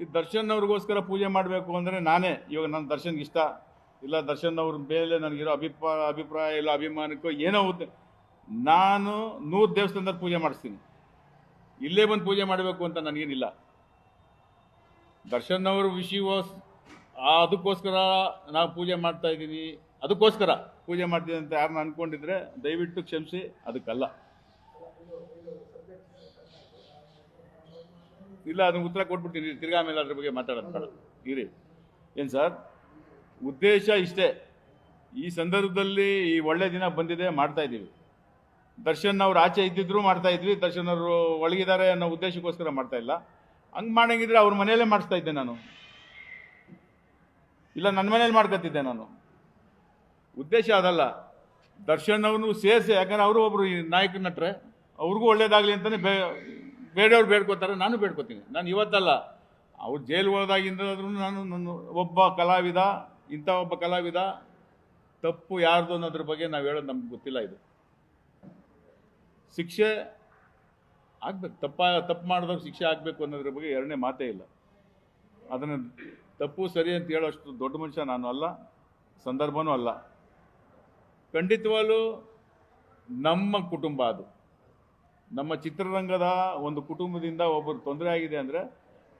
ಈ ದರ್ಶನ್ ಅವ್ರಿಗೋಸ್ಕರ ಪೂಜೆ ಮಾಡಬೇಕು ಅಂದರೆ ನಾನೇ. ಇವಾಗ ನನ್ನ ದರ್ಶನ್ಗೆ ಇಷ್ಟ. ಇಲ್ಲ ದರ್ಶನ್ ಅವ್ರ ಮೇಲೆ ನನಗಿರೋ ಅಭಿಪ್ರಾಯ ಅಭಿಪ್ರಾಯ ಇಲ್ಲ, ಅಭಿಮಾನಕ್ಕೋ ಏನೋ ಉದ್ದ- ನಾನು ನೂರು ದೇವಸ್ಥಾನದಲ್ಲಿ ಪೂಜೆ ಮಾಡಿಸ್ತೀನಿ. ಇಲ್ಲೇ ಬಂದು ಪೂಜೆ ಮಾಡಬೇಕು ಅಂತ ನನಗೇನಿಲ್ಲ. ದರ್ಶನ್ ಅವ್ರ ವಿಷಯವೋಸ್ ಅದಕ್ಕೋಸ್ಕರ ನಾವು ಪೂಜೆ ಮಾಡ್ತಾ ಇದ್ದೀನಿ. ಅದಕ್ಕೋಸ್ಕರ ಪೂಜೆ ಮಾಡ್ತೀನಿ ಅಂತ ಯಾರನ್ನ ಅಂದ್ಕೊಂಡಿದ್ರೆ ದಯವಿಟ್ಟು ಕ್ಷಮಿಸಿ, ಅದಕ್ಕಲ್ಲ. ಇಲ್ಲ, ಅದನ್ನ ಉತ್ತರ ಕೊಟ್ಬಿಡ್ತೀನಿ. ತಿರ್ಗಾ ಆಮೇಲೆ ಅದ್ರ ಬಗ್ಗೆ ಮಾತಾಡೋದು ಇರಿ. ಏನು ಸರ್? ಉದ್ದೇಶ ಇಷ್ಟೇ. ಈ ಸಂದರ್ಭದಲ್ಲಿ ಈ ಒಳ್ಳೆ ದಿನ ಬಂದಿದೆ, ಮಾಡ್ತಾ ಇದ್ದೀವಿ. ದರ್ಶನ್ ಅವ್ರು ಆಚೆ ಇದ್ದಿದ್ರು ಮಾಡ್ತಾ ಇದ್ವಿ. ದರ್ಶನ್ ಅವರು ಒಳಗಿದ್ದಾರೆ ಅನ್ನೋ ಉದ್ದೇಶಕ್ಕೋಸ್ಕರ ಮಾಡ್ತಾ ಇಲ್ಲ. ಹಂಗೆ ಮಾಡಂಗಿದ್ರೆ ಅವ್ರ ಮನೆಯಲ್ಲೇ ಮಾಡಿಸ್ತಾ ಇದ್ದೆ ನಾನು. ಇಲ್ಲ ನನ್ನ ಮನೇಲಿ ಮಾಡ್ಕೊತಿದ್ದೆ ನಾನು. ಉದ್ದೇಶ ಅದಲ್ಲ. ದರ್ಶನ್ ಅವನು ಸೇರಿಸಿ, ಯಾಕಂದ್ರೆ ಅವರು ಒಬ್ಬರು ನಾಯಕ ನಟ್ರೆ ಅವ್ರಿಗೂ ಒಳ್ಳೇದಾಗಲಿ ಅಂತಲೇ ಬೇ ಬೇರೆಯವ್ರು ಬೇಡ್ಕೋತಾರೆ, ನಾನು ಬೇಡ್ಕೋತೀನಿ. ನಾನು ಇವತ್ತಲ್ಲ, ಅವ್ರು ಜೈಲು ಹೋದಾಗಿಂದಾದ್ರೂ ನಾನು ನನ್ನ ಒಬ್ಬ ಕಲಾವಿದ, ಇಂಥ ಒಬ್ಬ ಕಲಾವಿದ, ತಪ್ಪು ಯಾರ್ದು ಅನ್ನೋದ್ರ ಬಗ್ಗೆ ನಾವು ಹೇಳೋದು ನಮ್ಗೆ ಗೊತ್ತಿಲ್ಲ ಇದು. ಶಿಕ್ಷೆ ಆಗ್ಬೇಕು, ತಪ್ಪ, ತಪ್ಪು ಮಾಡಿದವ್ರು ಶಿಕ್ಷೆ ಆಗಬೇಕು ಅನ್ನೋದ್ರ ಬಗ್ಗೆ ಎರಡನೇ ಮಾತೇ ಇಲ್ಲ. ಅದನ್ನು ತಪ್ಪು, ಸರಿ ಅಂತ ಹೇಳೋಷ್ಟು ದೊಡ್ಡ ಮನುಷ್ಯ ನಾನು ಅಲ್ಲ, ಸಂದರ್ಭನೂ ಅಲ್ಲ. ಖಂಡಿತವಾಗ್ಲೂ ನಮ್ಮ ಕುಟುಂಬ ಅದು. ನಮ್ಮ ಚಿತ್ರರಂಗದ ಒಂದು ಕುಟುಂಬದಿಂದ ಒಬ್ಬರು ತೊಂದರೆ ಆಗಿದೆ ಅಂದರೆ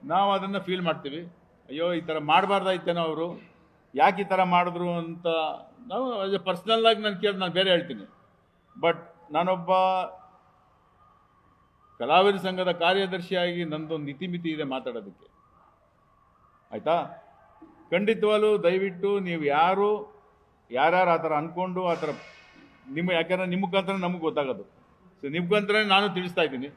ನಾವು ಅದನ್ನು ಫೀಲ್ ಮಾಡ್ತೀವಿ. ಅಯ್ಯೋ, ಈ ಥರ ಮಾಡಬಾರ್ದಾಯ್ತೇನೋ ಅವರು. ಯಾಕೆ ಈ ಥರ ಮಾಡಿದ್ರು ಅಂತ ನಾವು ಅದು ಪರ್ಸ್ನಲ್ಲಾಗಿ ನಾನು ಕೇಳಿ, ನಾನು ಬೇರೆ ಹೇಳ್ತೀನಿ. ಬಟ್ ನಾನೊಬ್ಬ ಕಲಾವಿದ ಸಂಘದ ಕಾರ್ಯದರ್ಶಿಯಾಗಿ ನಂದೊಂದು ಇತಿಮಿತಿ ಇದೆ ಮಾತಾಡೋದಕ್ಕೆ. ಆಯಿತಾ? ಖಂಡಿತವಾಗಲೂ ದಯವಿಟ್ಟು ನೀವು ಯಾರು, ಯಾರ್ಯಾರು ಆ ಥರ ಅಂದ್ಕೊಂಡು ಆ ಥರ ನಿಮ್ಮ, ಯಾಕಂದ್ರೆ ನಿಮ್ಮ ಮುಖಾಂತರ ನಮಗೆ ಗೊತ್ತಾಗೋದು. ಸೊ ನಿಮ್ಮ ನಾನು ತಿಳಿಸ್ತಾ ಇದ್ದೀನಿ.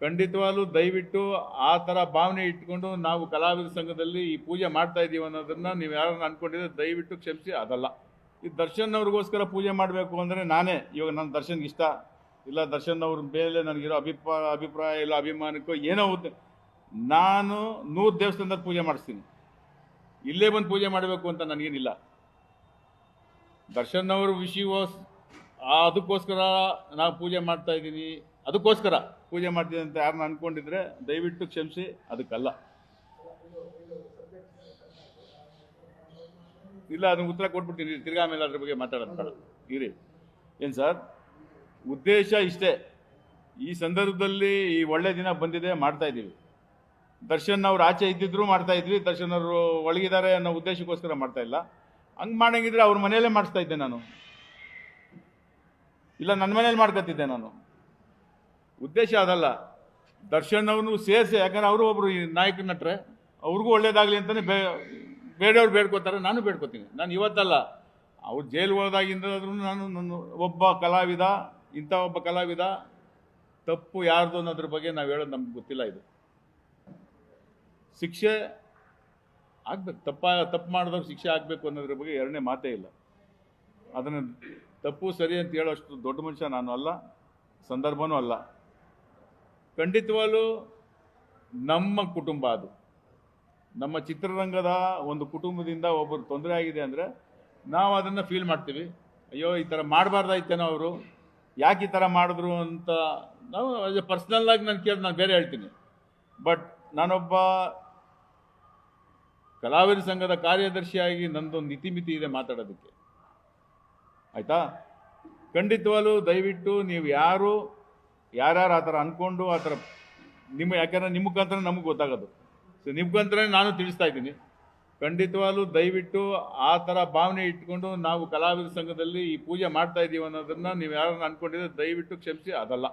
ಖಂಡಿತವಾಗ್ಲೂ ದಯವಿಟ್ಟು ಆ ಥರ ಭಾವನೆ ಇಟ್ಕೊಂಡು ನಾವು ಕಲಾವಿದ ಸಂಘದಲ್ಲಿ ಈ ಪೂಜೆ ಮಾಡ್ತಾ ಇದ್ದೀವಿ ಅನ್ನೋದನ್ನು ನೀವು ಯಾರನ್ನ ಅಂದ್ಕೊಂಡಿದ್ರೆ ದಯವಿಟ್ಟು ಕ್ಷಮಿಸಿ, ಅದಲ್ಲ. ಈ ದರ್ಶನ್ ಅವ್ರಿಗೋಸ್ಕರ ಪೂಜೆ ಮಾಡಬೇಕು ಅಂದರೆ ನಾನೇ. ಇವಾಗ ನನ್ನ ದರ್ಶನ್ಗೆ ಇಷ್ಟ. ಇಲ್ಲ ದರ್ಶನ್ ಅವ್ರ ಮೇಲೆ ನನಗಿರೋ ಅಭಿಪ್ರಾಯ ಅಭಿಪ್ರಾಯ ಇಲ್ಲ, ಅಭಿಮಾನಕ್ಕೋ ಏನೋ ನಾನು ನೂರು ದೇವಸ್ಥಾನದಲ್ಲಿ ಪೂಜೆ ಮಾಡಿಸ್ತೀನಿ. ಇಲ್ಲೇ ಬಂದು ಪೂಜೆ ಮಾಡಬೇಕು ಅಂತ ನನಗೇನಿಲ್ಲ. ದರ್ಶನ್ ಅವ್ರ ಅದಕ್ಕೋಸ್ಕರ ನಾವು ಪೂಜೆ ಮಾಡ್ತಾ ಇದ್ದೀನಿ. ಅದಕ್ಕೋಸ್ಕರ ಪೂಜೆ ಮಾಡ್ತೀನಿ ಅಂತ ಯಾರನ್ನ ಅನ್ಕೊಂಡಿದ್ರೆ ದಯವಿಟ್ಟು ಕ್ಷಮಿಸಿ, ಅದಕ್ಕಲ್ಲ. ಇಲ್ಲ, ಅದನ್ನ ಉತ್ತರ ಕೊಟ್ಬಿಡ್ತೀನಿ. ತಿರ್ಗಾ ಆಮೇಲೆ ಅದ್ರ ಬಗ್ಗೆ ಮಾತಾಡೋದು ಇರಿ. ಏನು ಸರ್? ಉದ್ದೇಶ ಇಷ್ಟೇ. ಈ ಸಂದರ್ಭದಲ್ಲಿ ಈ ಒಳ್ಳೆ ದಿನ ಬಂದಿದೆ, ಮಾಡ್ತಾ ಇದ್ದೀವಿ. ದರ್ಶನ್ ಅವ್ರು ಆಚೆ ಇದ್ದಿದ್ರು ಮಾಡ್ತಾ ಇದ್ವಿ. ದರ್ಶನ್ ಅವರು ಒಳಗಿದ್ದಾರೆ ಅನ್ನೋ ಉದ್ದೇಶಕ್ಕೋಸ್ಕರ ಮಾಡ್ತಾ ಇಲ್ಲ. ಹಂಗೆ ಮಾಡಂಗಿದ್ರೆ ಅವ್ರ ಮನೆಯಲ್ಲೇ ಮಾಡಿಸ್ತಾ ಇದ್ದೆ ನಾನು. ಇಲ್ಲ ನನ್ನ ಮನೇಲಿ ಮಾಡ್ಕೊತಿದ್ದೆ ನಾನು. ಉದ್ದೇಶ ಅದಲ್ಲ. ದರ್ಶನ್ ಅವ್ರನ್ನೂ ಸೇರಿಸಿ, ಯಾಕಂದ್ರೆ ಅವರು ಒಬ್ಬರು ನಾಯಕ ನಟ್ರೆ ಅವ್ರಿಗೂ ಒಳ್ಳೇದಾಗಲಿ ಅಂತಲೇ ಬೇ, ಬೇರೆಯವ್ರು ಬೇಡ್ಕೋತಾರೆ, ನಾನು ಬೇಡ್ಕೋತೀನಿ. ನಾನು ಇವತ್ತಲ್ಲ, ಅವ್ರು ಜೈಲು ಹೋದಾಗಿಂದಾದ್ರೂ ನಾನು ನನ್ನ ಒಬ್ಬ ಕಲಾವಿದ, ಇಂಥ ಒಬ್ಬ ಕಲಾವಿದ, ತಪ್ಪು ಯಾರ್ದು ಅನ್ನೋದ್ರ ಬಗ್ಗೆ ನಾವು ಹೇಳೋದು ನಮ್ಗೆ ಗೊತ್ತಿಲ್ಲ ಇದು. ಶಿಕ್ಷೆ ಆಗ್ಬೇಕು, ತಪ್ಪ, ತಪ್ಪು ಮಾಡಿದವ್ರು ಶಿಕ್ಷೆ ಆಗಬೇಕು ಅನ್ನೋದ್ರ ಬಗ್ಗೆ ಎರಡನೇ ಮಾತೇ ಇಲ್ಲ. ಅದನ್ನು ತಪ್ಪು ಸರಿ ಅಂತ ಹೇಳೋಷ್ಟು ದೊಡ್ಡ ಮನುಷ್ಯ ನಾನು ಅಲ್ಲ, ಸಂದರ್ಭನೂ ಅಲ್ಲ. ಖಂಡಿತವಾಗಲೂ ನಮ್ಮ ಕುಟುಂಬ ಅದು. ನಮ್ಮ ಚಿತ್ರರಂಗದ ಒಂದು ಕುಟುಂಬದಿಂದ ಒಬ್ಬರು ತೊಂದರೆ ಆಗಿದೆ ಅಂದರೆ ನಾವು ಅದನ್ನು ಫೀಲ್ ಮಾಡ್ತೀವಿ. ಅಯ್ಯೋ, ಈ ಥರ ಮಾಡಬಾರ್ದಾಯ್ತೇನೋ ಅವರು. ಯಾಕೆ ಈ ಥರ ಮಾಡಿದ್ರು ಅಂತ ನಾವು ಅದು ಎ ಪರ್ಸ್ನಲ್ ಆಗಿ ನಾನು ಕೇಳಿ, ನಾನು ಬೇರೆ ಹೇಳ್ತೀನಿ. ಬಟ್ ನಾನೊಬ್ಬ ಕಲಾವಿದ ಸಂಘದ ಕಾರ್ಯದರ್ಶಿಯಾಗಿ ನಂದೊಂದು ಇತಿಮಿತಿ ಇದೆ ಮಾತಾಡೋದಕ್ಕೆ. ಆಯಿತಾ? ಖಂಡಿತವಾಗಲೂ ದಯವಿಟ್ಟು ನೀವು ಯಾರು, ಯಾರ್ಯಾರು ಆ ಥರ ಅಂದ್ಕೊಂಡು ಆ ಥರ ನಿಮ್ಮ, ಯಾಕಂದ್ರೆ ನಿಮ್ಮ ಮುಖಾಂತರ ನಮಗೆ ಗೊತ್ತಾಗೋದು. ಸೊ ನಿಮ್ಮ ಮುಖಾಂತರ ನಾನು ತಿಳಿಸ್ತಾ ಇದ್ದೀನಿ. ಖಂಡಿತವಾಗಲೂ ದಯವಿಟ್ಟು ಆ ಥರ ಭಾವನೆ ಇಟ್ಕೊಂಡು ನಾವು ಕಲಾವಿದ ಸಂಘದಲ್ಲಿ ಈ ಪೂಜೆ ಮಾಡ್ತಾ ಇದ್ದೀವಿ ಅನ್ನೋದನ್ನು ನೀವು ಯಾರನ್ನು ಅಂದ್ಕೊಂಡಿದ್ರೆ ದಯವಿಟ್ಟು ಕ್ಷಮಿಸಿ, ಅದಲ್ಲ.